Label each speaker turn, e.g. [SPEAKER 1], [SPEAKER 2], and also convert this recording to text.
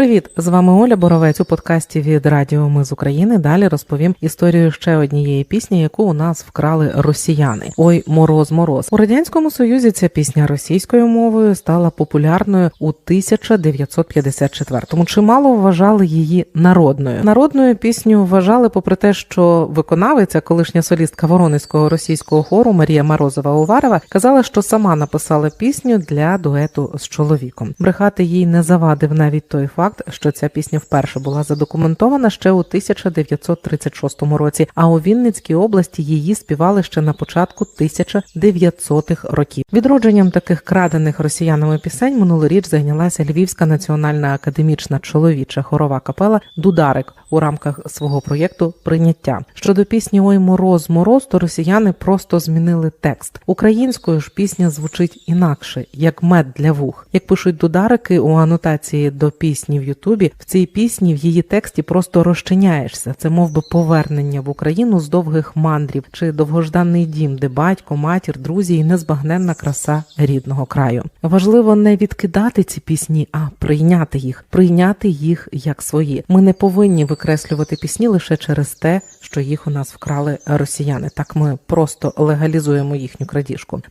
[SPEAKER 1] Привіт! З вами Оля Боровець у подкасті від Радіо Ми з України. Далі розповім історію ще однієї пісні, яку у нас вкрали росіяни. Ой, мороз, мороз у радянському союзі. Ця пісня російською мовою стала популярною у 1954-му. Чимало вважали її народною. Народною пісню вважали, попри те, що виконавиця, колишня солістка Воронезького російського хору Марія Морозова Уварова, казала, що сама написала пісню для дуету з чоловіком. Брехати їй не завадив навіть той факт, що ця пісня вперше була задокументована ще у 1936 році. А у Вінницькій області її співали ще на початку 1900-х років. Відродженням таких крадених росіянами пісень минулоріч зайнялася Львівська національна академічна чоловіча хорова капела Дударик у рамках свого проєкту Прийняття щодо пісні Ой мороз, мороз, то росіяни просто змінили текст. Українською ж пісня звучить інакше, як мед для вух. Як пишуть дударики у анотації до пісні в Ютубі, в цій пісні в її тексті просто розчиняєшся. Це мов би повернення в Україну з довгих мандрів чи довгожданий дім, де батько, матір, друзі і незбагненна краса рідного краю. Важливо не відкидати ці пісні, а прийняти їх, прийняти їх як свої. Ми не повинні викреслювати пісні лише через те, що їх у нас вкрали росіяни. Так ми просто легалізуємо їхню крадіжку.